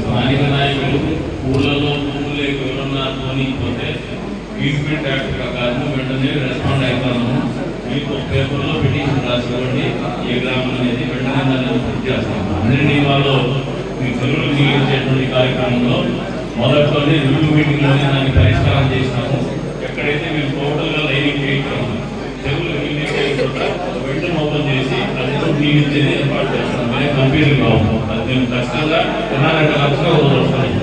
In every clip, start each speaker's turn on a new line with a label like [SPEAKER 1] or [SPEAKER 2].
[SPEAKER 1] స్థానిక నాయకులు ఊళ్ళలో భూములు ఎవరన్నా కొనిపోతే ట్రీట్మెంట్ యాక్ట్ ప్రకారం వెంటనే రెస్పాండ్ అవుతాము. మీకు పేపర్లో పిటిషన్ రాసుకోండి. ఏ గ్రామం అనేది వెంటనే దాన్ని పూర్తి చేస్తాము. అందరినీ వాళ్ళు మీ చెరువులు నీళ్ళించేటువంటి కార్యక్రమంలో మొదట్లోనే రివ్యూ మీటింగ్లోనే దాన్ని పరిష్కారం చేసినాము ఎక్కడైతే మేము టోటల్గా లైనింగ్ చేయించాము చెరువులు నీళ్ళించే చోట వెంటనే ఓపెన్ చేసి అది ఏర్పాటు చేస్తాం మేము కంపెనీలు కావు మేము ఖచ్చితంగా ఎన్నారంటే లక్షల రోజులు వస్తాయి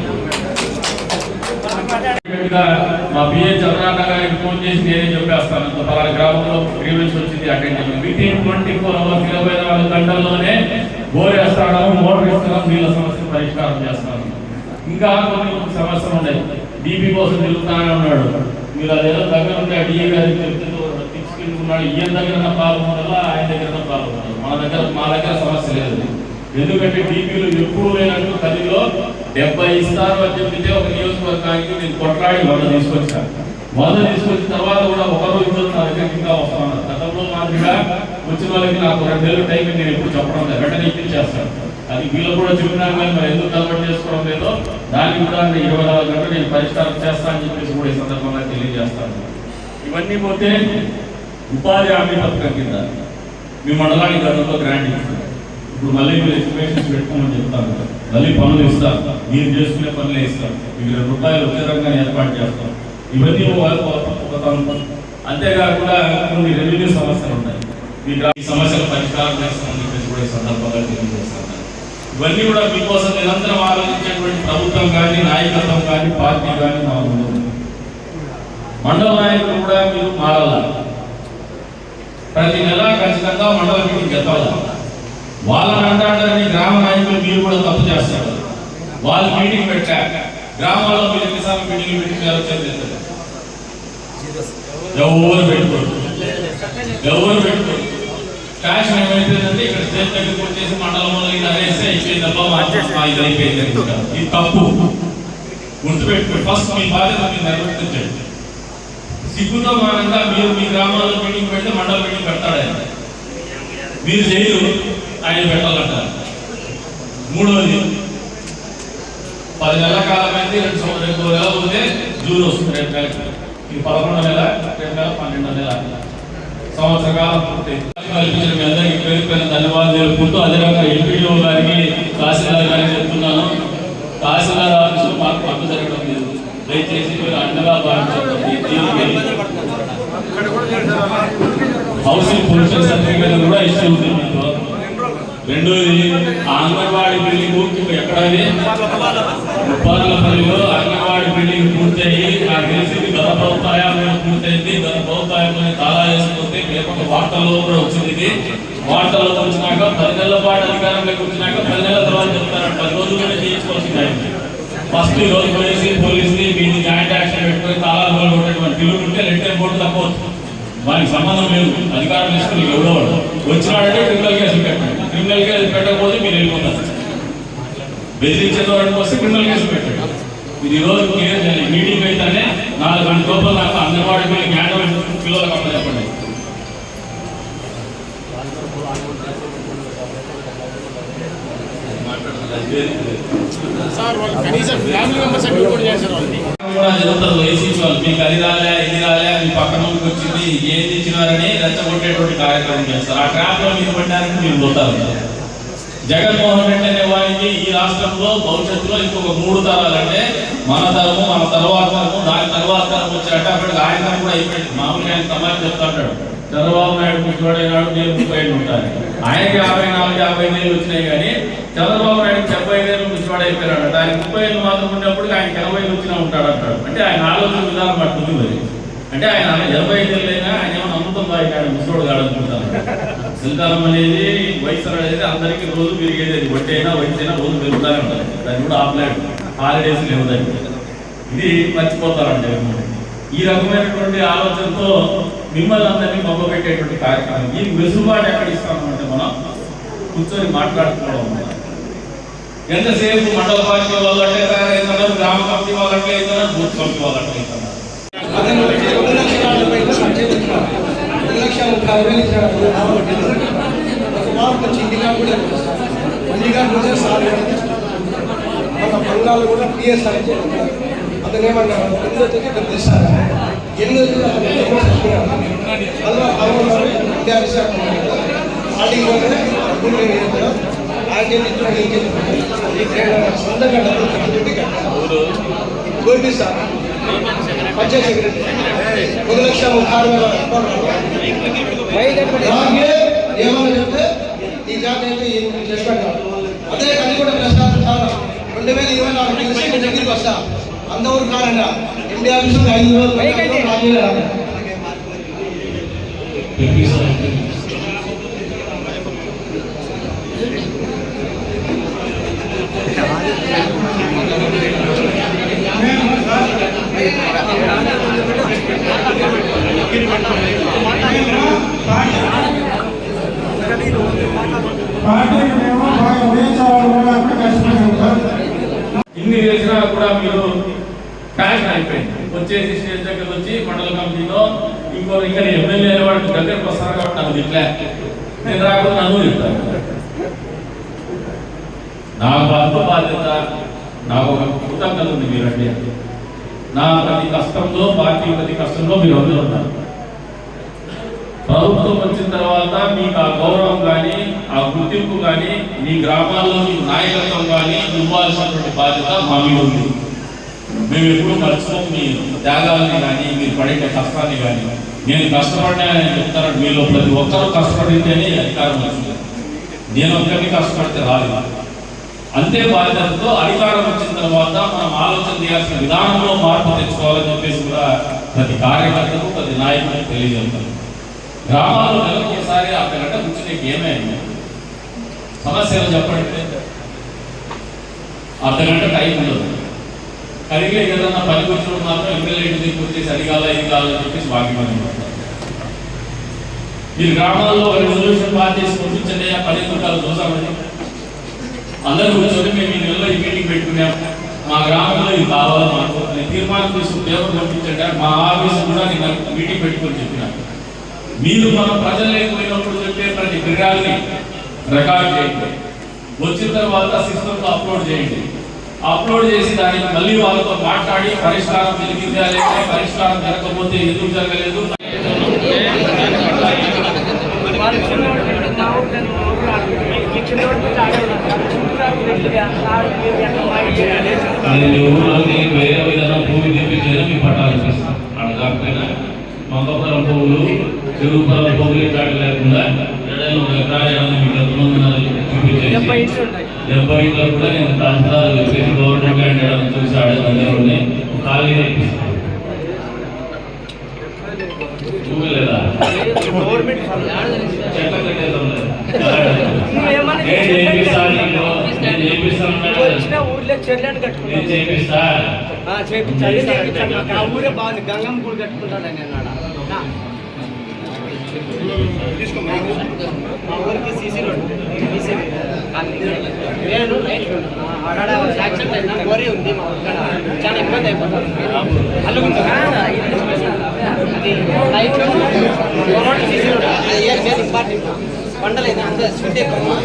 [SPEAKER 1] మా బిఏ చంద్రన్న గారికి ఫోన్ చేసి నేనే చెప్పేస్తాను. ఇంత పలానా గ్రామంలో గ్రీవెన్స్ వచ్చింది. అటెండ్ చేయండి వితిన్ ట్వంటీ ఫోర్ అవర్స్ ఇరవై నాలుగు గంటల్లోనే బోరేస్తాను మోటార్ ఇస్తున్నాం నీళ్ళ సమస్య పరిష్కారం చేస్తాను. ఇంకా కొన్ని కొన్ని సమస్యలు ఉన్నాయి. డీపీ కోసం తిరుగుతానే ఉన్నాడు. మీరు అదేదో దగ్గర ఉంటే డిఏ గారికి చెప్తే తీసుకున్నాడు. ఈయన దగ్గర పాల్గొనాలా ఆయన దగ్గర పాల్గొనాలి మన దగ్గర మా దగ్గర సమస్య లేదు. ఎందుకంటే డీపీలు ఎప్పుడు లేనట్టు పదిలో డెబ్బై ఇస్తారు అని చెప్పితే ఒక నియోజకవర్గానికి నేను కొట్లాడి వంద తీసుకొచ్చాను. వంద తీసుకొచ్చిన తర్వాత కూడా ఒక రోజు ఇద్దరు నా దగ్గరికి ఇంకా వస్తాను గతంలో మాదిరిగా వచ్చిన వాళ్ళకి నాకు రెండు నెలలు టైం నేను ఎప్పుడు చెప్పడం లేదు. వెంటనే ఇప్పించేస్తాను అది వీళ్ళు కూడా చెప్పినాను కానీ మరి ఎందుకు కన్వర్ట్ చేసుకోవడం లేదో దానికి కూడా ఇరవై నాలుగు గంటలు నేను పరిష్కారం చేస్తానని చెప్పేసి కూడా ఈ సందర్భంగా తెలియజేస్తాను. ఇవన్నీ పోతే ఉపాధి హామీ పథకం కింద మీ మండలానికి గతంలో గ్రాంట్ ఇస్తారు ఇప్పుడు మళ్ళీ మీరు ఎస్టిమేషన్స్ పెట్టుకోమని చెప్తాను మళ్ళీ పనులు ఇస్తారు. మీరు చేసుకునే పనులే ఇస్తారు. మీకు రెండు రూపాయలు ఒకే రకంగా ఏర్పాటు చేస్తాం ఇవన్నీ ఒక- అంతేకాకుండా కొన్ని రెవెన్యూ సమస్యలు ఉన్నాయి మీకు ఈ సమస్యల పరిష్కారం చేస్తామని చెప్పేసి కూడా ఈ సందర్భంగా తెలియజేస్తాను. ఇవన్నీ కూడా మీకోసం నిరంతరం ఆలోచించేటువంటి ప్రభుత్వం కానీ నాయకత్వం కానీ పార్టీ కానీ మా ముందు మండల నాయకులు కూడా మీరు మారాలి. ప్రతి నెల ఖచ్చితంగా మండల మీటింగ్ చెప్పాలి వాళ్ళని అంటాడని గ్రామ నాయకులు మీరు కూడా తప్పు చేస్తారు. వాళ్ళు మీటింగ్ పెట్టా గ్రామాల్లో మీరు ఎన్నిసార్లు మీటింగ్ పెట్టినారో తెలియదు. ఎవరు పెట్టుకోరు. ఎవరు పెట్టుకోరు. క్యాష్ ఏమైపోయిందంటే ఇక్కడ స్టేట్ దగ్గరికి వచ్చేసి మండలంలో ఇది అనేస్తే అయిపోయింది తప్ప మా ఇది అయిపోయింది అనుకుంటారు. ఇది తప్పు. గుర్తుపెట్టుకోండి. ఫస్ట్ మీ బాధ్యత మీరు నిర్వర్తించండి సిగ్గుతో మానంగా మీరు మీ గ్రామాల్లో మీటింగ్ పెడితే మండల మీటింగ్ పెడతాడు ఆయన. మీరు చేయరు ఆయన పెట్టాలంటారు. మూడవది పది నెలల కాలం అయింది రెండు సంవత్సరం రెండు నెలలు పోతే జూన్ వస్తుంది రెండు నెలలకి ఇది పదకొండు నెల రెండు నెల పన్నెండు నెల. సంవత్సర కాలం పూర్తి. కల్పించిన మీ అందరికీ పేరు పేరు ధన్యవాదాలు తెలుపుకుంటూ అదేవిధంగా ఎంపీఓ గారికి తహసీల్దార్ గారికి చెప్తున్నాను. తహసీల్దార్ ఆఫీసులో మాకు పట్టు జరగడం లేదు. దయచేసి మీరు హౌసింగ్ పొల్యూషన్ సర్టిఫికేట్ కూడా ఇష్యూ ఉంది మీకు. రెండోది అంగన్వాడీ బిల్డింగ్ ఎక్కడ అది? అంగన్వాడీ బిల్డింగ్ పూర్తయి నాకు తెలిసింది గత ప్రభుత్వాయంలో పూర్తయింది. గత ప్రభుత్వాయంలో తాళా వేసుకుంటే లేకపోతే వార్తల్లో కూడా వచ్చింది ఇది. వార్తల్లో వచ్చినాక పది నెలల పాటు అధికారంలోకి వచ్చినాక పది నెలల తర్వాత చెప్తారంట పది కూడా చేయించుకోవాల్సింది ఫస్ట్ ఈ రోజు పోలీసు పోలీసుని మీది జాయింట్ యాక్షన్ పెట్టుకొని తాళాలు వాళ్ళు కొట్టేటువంటి పిల్లలు ఉంటే లెటర్ పోటీ తప్పవచ్చు వారికి సంబంధం లేదు అధికారం తీసుకుని ఎవరో వాడు. వచ్చినాడంటే క్రిమినల్ కేసులు పెట్టండి. క్రిమినల్ కేసులు పెట్టకపోతే మీరు వెళ్ళిపోతారు. బెదిరించే వాడికి వస్తే క్రిమినల్ కేసులు పెట్టండి. ఇది ఈ రోజు క్లియర్ చేయాలి. మీటింగ్ అయితేనే నాలుగు గంటల లోపల నాకు అంగన్వాడీ మీద జ్ఞానం పిల్లలకు అక్కడ చెప్పండి.
[SPEAKER 2] సార్ వాళ్ళు కనీసం వాళ్ళు
[SPEAKER 1] మీకు అది రాలే ఇది రాలే మీ పక్కన వాళ్ళకి వచ్చింది ఏది ఇచ్చినారని రెచ్చగొట్టేటువంటి కార్యక్రమం చేస్తారు. ఆ ట్రాప్లో మీరు పడ్డానికి మీరు పోతారు జగన్మోహన్ రెడ్డి అనే వారికి ఈ రాష్ట్రంలో భవిష్యత్తులో ఇంకొక మూడు తరాలు అంటే మన తరము మన తర్వాత తరము దాని తర్వాత తరం వచ్చాక అక్కడికి ఆయన తరం కూడా అయిపోయింది. మామూలుగా ఆయన సమాజం చెప్తాడు చంద్రబాబు నాయుడు ముఖ్యమైనాడు నేను ముప్పై ఏళ్ళు ఉంటాను. ఆయనకి యాభై నాలుగు యాభై ఏళ్ళు వచ్చినాయి కానీ చంద్రబాబు నాయుడు డెబ్బై ఐదు ముఖ్యవాడు అయిపోయాడు ఆయన ముప్పై ఏళ్ళు మాత్రం ఉన్నప్పుడు ఆయన ఎనభై ఏళ్ళు వచ్చినా ఉంటాడు అంటాడు అంటే ఆయన ఆలోచన విధానం పడుతుంది మరి. అంటే ఆయన ఎనభై ఐదు అయినా ఆయన ఏమో నమ్ముతుందా ఆయన ముసలోడు కాడనుకుంటాను. శిల్కాలం అనేది వయసు అనేది అందరికీ రోజు పెరిగేది అది. వడ్డీ అయినా వయసు అయినా రోజు పెరుగుతూనే ఉంటుంది. దాన్ని కూడా ఆఫ్లైన్ హాలిడేస్ లేవు దానికి. ఇది మర్చిపోతారంటే ఈ రకమైనటువంటి ఆలోచనతో మిమ్మల్ని అందరినీ మబ్బపెట్టేటువంటి కార్యక్రమం. ఈ వెసులుబాటు ఎక్కడ ఇస్తాము అంటే మనం కూర్చొని మాట్లాడుకోవడం ఎంతసేపు మండల పార్టీ వాళ్ళు అంటే తయారైతున్నారు గ్రామ కమిటీ వాళ్ళు అట్లే అవుతున్నారు బూత్ కమిటీ వాళ్ళు అట్లే అవుతున్నారు.
[SPEAKER 3] రెండు
[SPEAKER 4] ఇండిగా కూడా ఇవ్వలేదు. సార్ మన బంగాలు కూడా పిఎస్ అతను ఏమన్నాడు ఎన్ని వచ్చి ఇక్కడ తెస్తారు ఎన్ని వచ్చి అతను ఎన్నో చెప్తున్నాడు మళ్ళీ పదమూడు విద్యా విశాఖ స్టార్టింగ్లోనే డబ్బులు నేను చెప్పాను ఆయనకి ఇచ్చిన ఇంకేం సొంతంగా డబ్బులు కట్టాను గోపి సార్ పంచాయత్ సెక్రటరీ ఒక లక్ష ముప్పై ఆరు వేల రూపాయలు అలాగే ఏమని చెప్తే ఈ జాతి అయితే ఈ చెప్పాడు అదే కానీ కూడా ప్రశ్న రెండు వేల ఇరవై నాలుగు దగ్గరికి వస్తా. అందరూ కారంగా ఇండియా విషయం ఐదు రోజులు రాజీనామా రాలేదు.
[SPEAKER 3] పార్టీకి మేము బాగా ఉదయించాలని కూడా అక్కడ కష్టపడి సార్
[SPEAKER 1] ఇన్ని చేసినా కూడా మీరు ప్యాషన్ చేసి స్టేజ్ దగ్గర వచ్చి మండల కమిటీలో ఇంకో ఇక్కడ ఎమ్మెల్యే వాడికి దగ్గరకు వస్తారు కాబట్టి నాకు ఇట్లా నేను రాకుండా నన్ను చెప్తాను నా బాధ్యత బాధ్యత నాకు ఒక కృతజ్ఞత ఉంది మీరండి నా ప్రతి కష్టంలో పార్టీ ప్రతి కష్టంలో మీరు అందరూ ఉన్నారు. ప్రభుత్వం వచ్చిన తర్వాత మీకు ఆ గౌరవం కానీ ఆ గుర్తింపు కానీ మీ గ్రామాల్లో మీ నాయకత్వం కానీ ఇవ్వాల్సినటువంటి బాధ్యత మా మీద ఉంది. మేము ఎప్పుడు మర్చిపోం మీ త్యాగాల్ని కానీ మీరు పడే కష్టాన్ని కానీ నేను కష్టపడినా అని చెప్తాను మీలో ప్రతి ఒక్కరూ కష్టపడితేనే అధికారం వచ్చింది. నేను ఒక్కరిని కష్టపడితే రాదు. అంతే బాధ్యతతో అధికారం వచ్చిన తర్వాత మనం ఆలోచన చేయాల్సిన విధానంలో మార్పు తెచ్చుకోవాలని చెప్పేసి కూడా ప్రతి కార్యకర్తకు ప్రతి నాయకులకు తెలియజేస్తాను. గ్రామాల్లో నెలకొకసారి ఒకసారి అర్ధ గంట ఏమైంది సమస్యలు చెప్పండి. అర్ధ గంట టైం ఉండదు. కలిగే ఏదన్నా పని కూర్చోవడం మాత్రం ఎమ్మెల్యే ఇంటి దగ్గరికి వచ్చేసి అది ఇది కావాలని చెప్పేసి వాగ్దానం ఈ మీరు గ్రామాల్లో రెజల్యూషన్ పాస్ చేసి పంపించండి ఆ పది కుటుంబాలు చూసామని అందరూ కూర్చొని మేము ఈ నెలలో ఈ మీటింగ్ పెట్టుకున్నాం. మా గ్రామంలో ఇది కావాలని మాకు నేను తీర్మానం చేసి పేపర్ పంపించండి మా ఆఫీస్ కూడా నేను మీటింగ్ పెట్టుకొని చెప్పినాను మీరు మన ప్రజలు లేకపోయినప్పుడు చెప్పే ప్రతి ఫిర్యాదుని రికార్డ్ చేయండి. వచ్చిన తర్వాత సిస్టంలో అప్లోడ్ చేయండి. అప్లోడ్ చేసి దానికి మళ్ళీ వాళ్ళతో మాట్లాడి పరిష్కారం జరిగిందా లేదా పరిష్కారం జరగకపోతే ఎందుకు జరగలేదు? అది వేరే విధంగా భూమి తెప్పించేది మీ పట్టాలు ఇస్తాం అక్కడ కాకపోయినా మంగపురం పువ్వులు చెరువుపురం పువ్వులు ఇట్లాంటి లేకుండా ఎడలు మీకు ఎంతమంది ఉన్నారు? చూపించేసి డెబ్బై ఇంట్లో కూడా నేను తహసీల్దార్ చెప్పేసి గవర్నమెంట్ ల్యాండ్ ఎడలు చూసి ఆడేది ఖాళీ తెప్పిస్తాను చూడలేదా చెట్ల కట్టేద్దాం లేదా? నేను చేపిస్తాను నీకు. నేను చేపిస్తాను
[SPEAKER 5] వచ్చిన ఊర్లో చెర్లను
[SPEAKER 1] నేను
[SPEAKER 5] కట్టుకున్నాను
[SPEAKER 1] చేపిస్తా
[SPEAKER 5] ఆ, చేపించాలి చేపించాలి నాకు ఆ ఊరే బాగుంది గంగమ్మ గుడి కట్టుకుంటాను నేను ఆడ నా. మా ఊరికి సీసీ రోడ్ సీసీ నేను యాక్సిడెంట్ అయినా గోరీ ఉంది మా చాలా ఇబ్బంది అయిపోతుంది అల్లుకుంటుంది అది నైట్ ఇంపార్టెంట్ పండలేదు అంత స్వీట్ ఎక్కువ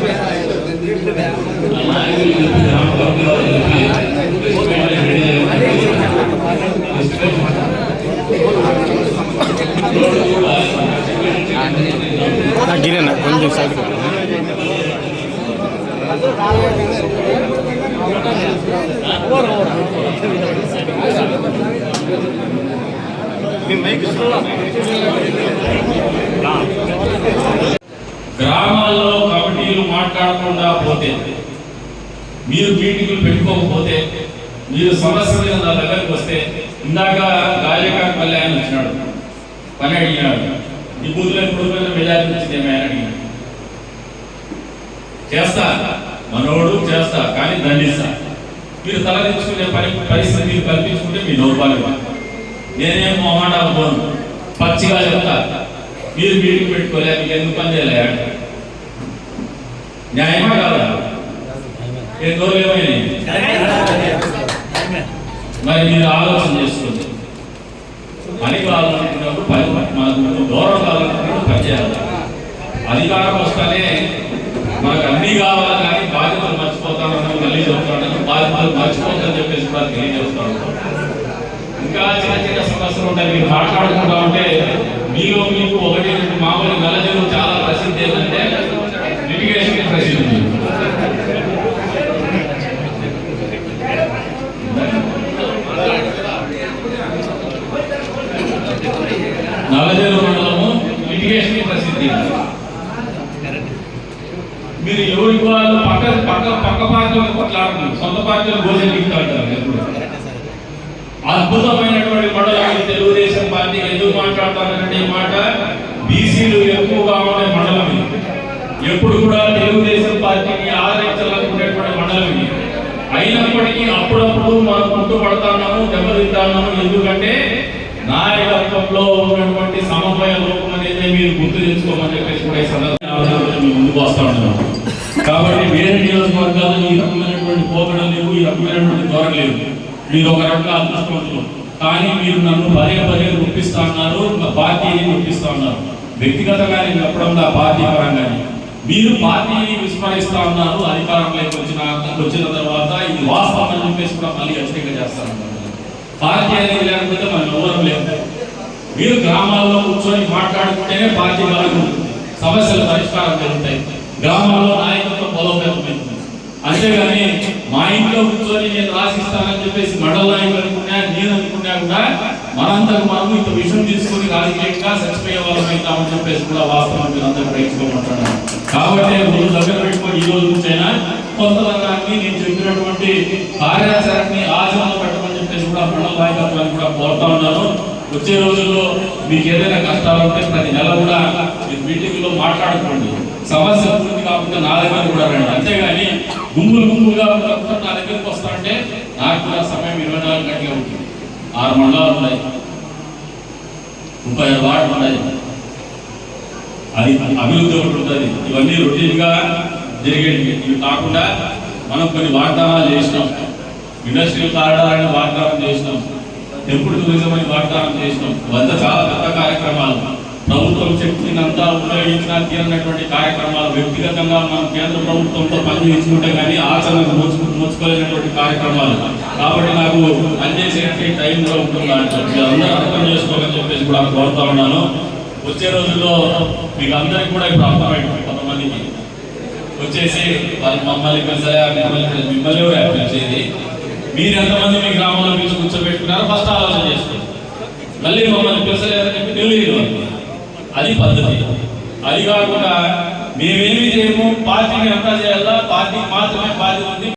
[SPEAKER 1] గ్రామాల్లో కమిటీలు మాట్లాడకుండా పోతే మీరు మీటింగులు పెట్టుకోకపోతే మీరు సమస్య మీద నా దగ్గరకు వస్తే ఇందాక గాలికాక పల్లె ఆయన వచ్చినాడు పని అడిగినాడు. ఈ బూత్లో ఎప్పుడు పోయినా మెజారిటీ ఏమైనా అడిగినాడు చేస్తా మనోడు చేస్తా కానీ దండిస్తా. మీరు తలదించుకునే పని పరిస్థితి మీరు కల్పించుకుంటే మీ దౌర్భాగ్యం నేనేం మొహమాటాలు పోను పచ్చిగా చెప్తా. మీరు మీటింగ్ పెట్టుకోలే మీకు ఎందుకు పని చేయలే న్యాయమా కాదా? ఏ నోరు ఏమైనాయి మరి మీరు ఆలోచన చేసుకోండి. పని కావాలనుకున్నప్పుడు పని మనకు గౌరవం కావాలనుకున్నప్పుడు పని పనిచేయాలి అధికారం వస్తేనే మనకు అన్ని కావాలి కానీ బాధ్యతలు మర్చిపోతానని మళ్ళీ చెప్తాను. బాధ్యతలు మర్చిపోతానని చెప్పేసి కూడా తెలియజేస్తాను. ఇంకా చిన్న చిన్న సమస్యలు ఉంటాయి. మీరు మాట్లాడుకుంటా ఉంటే మీలో మీకు ఒకటి రెండు మామూలు గలజలు చాలా ప్రసిద్ధి ఏంటంటే లిటిగేషన్ ప్రసిద్ధి నలజలు మండలము లిటిగేషన్ ప్రసిద్ధి. మీరు ఎవరికి వాళ్ళు పక్క పక్క పక్క పార్టీలకు కొట్లాడుతున్నారు సొంత పార్టీలు భోజనం అంటారు అద్భుతమైనటువంటి మండలం తెలుగుదేశం పార్టీ ఎందుకు మాట్లాడతానంటే మాట బీసీలు ఎక్కువగా ఉండే మండలం ఇది. ఎప్పుడు కూడా తెలుగుదేశం పార్టీని ఆదరించాలనుకునేటువంటి మండలం ఇది. అయినప్పటికీ అప్పుడప్పుడు మనం పుట్టుపడతాము దెబ్బతింటాము ఎందుకంటే నాయకత్వంలో ఉన్నటువంటి సమన్వయ లోపం అనేది మీరు గుర్తు తెచ్చుకోమని చెప్పేసి కూడా ఈ సందర్భంగా ముందుకు వస్తా ఉన్నాను కాబట్టి వేరే నియోజకవర్గాలు ఈ రకమైనటువంటి పోకడం లేవు ఈ రకమైనటువంటి ధోరణ లేవు మీరు ఒక రకంగా అదృష్టవంతులు. కానీ మీరు నన్ను పదే పదే ఒప్పిస్తా ఉన్నారు పార్టీని ఒప్పిస్తా ఉన్నారు. వ్యక్తిగతంగా నేను చెప్పడం నా పార్టీ పరంగానే మీరు పార్టీని విస్మరిస్తా ఉన్నారు అధికారంలోకి వచ్చిన వచ్చిన తర్వాత ఇది వాస్తవం అని చెప్పేసి కూడా మళ్ళీ హెచ్చరిక చేస్తాను పార్టీ అనేది లేకపోతే మనం ఎవరం లేదు మీరు గ్రామాల్లో కూర్చొని మాట్లాడుకుంటేనే పార్టీ వాళ్ళకు సమస్యలు పరిష్కారం జరుగుతాయి. గ్రామాల్లో నాయకత్వం బలోపేతమైంది. అంతేగాని మా ఇంట్లో కూర్చొని నేను రాసిస్తానని చెప్పేసి మండల నాయకులు అనుకున్నా నేను అనుకున్నా కూడా మనంతకు మనము ఇంత విషయం తీసుకొని రాజకీయంగా చచ్చిపోయే వాళ్ళం అవుతామని చెప్పేసి కూడా వాస్తవం మీరు అందరూ గ్రహించుకోమంటున్నాను కాబట్టి ముందు దగ్గర పెట్టుకొని ఈ రోజు నుంచైనా కొంత రంగాన్ని నేను చెప్పినటువంటి కార్యాచరణని ఆచరణలో పెట్టమని చెప్పేసి కూడా మండల నాయకత్వాన్ని కూడా కోరుతా ఉన్నాను. వచ్చే రోజుల్లో మీకు ఏదైనా కష్టాలు ఉంటే ప్రతి నెల కూడా మీరు మీటింగ్లో మాట్లాడుకోండి. సమస్య పూర్తి కాకుండా నా దగ్గర కూడా రండి. అంతేగాని గుంపులు గుంపులుగా ఉన్నప్పుడు నా దగ్గరికి వస్తాంటే నాకు కూడా సమయం ఇరవై నాలుగు గంటలే ఉంటుంది. ఆరు మండలాలు ఉన్నాయి. ముప్పై ఐదు వార్డులు ఉన్నాయి. అది అభివృద్ధి ఒకటి ఉంటుంది. ఇవన్నీ రొటీన్గా జరిగేవి ఇవి కాకుండా మనం కొన్ని వాగ్దానాలు చేసినాం. ఇండస్ట్రియల్ కారిడార్ అని వాగ్దానం చేసినాం. టెంపుల్ టూరిజం అని వాగ్దానం చేసినాం. ఇవంతా చాలా పెద్ద కార్యక్రమాలు. ప్రభుత్వం శక్తిని అంతా ఉపయోగించిన తీరనటువంటి కార్యక్రమాలు వ్యక్తిగతంగా మనం కేంద్ర ప్రభుత్వంతో పనిచేసుకుంటే కానీ ఆచరణకు నోచుకు మోచుకోలేనటువంటి కార్యక్రమాలు. కాబట్టి నాకు పనిచేసేటువంటి టైంలో ఉంటుందా అని చెప్పి అందరూ అర్థం చేసుకోవాలని చెప్పేసి కూడా కోరుతా ఉన్నాను. వచ్చే రోజుల్లో మీకు అందరికి కూడా ఇప్పుడు అర్థమైంది కొంతమందికి. వచ్చేసి వాళ్ళు మమ్మల్ని పిలిచారా మిమ్మల్ని మిమ్మల్ని వ్యాపించేది మీరు ఎంతమంది మీ గ్రామంలో పిలిచి కూర్చోబెట్టుకున్నారో ఫస్ట్ ఆలోచన చేసుకోండి. మళ్ళీ మమ్మల్ని పిలిచలేదని చెప్పి తెలియదు అది పద్ధతి. అది కాకుండా మేమేమి చేయము? పార్టీని అంతా చేయాలా? పార్టీకి మాత్రమే బాధ్యత ఉంది.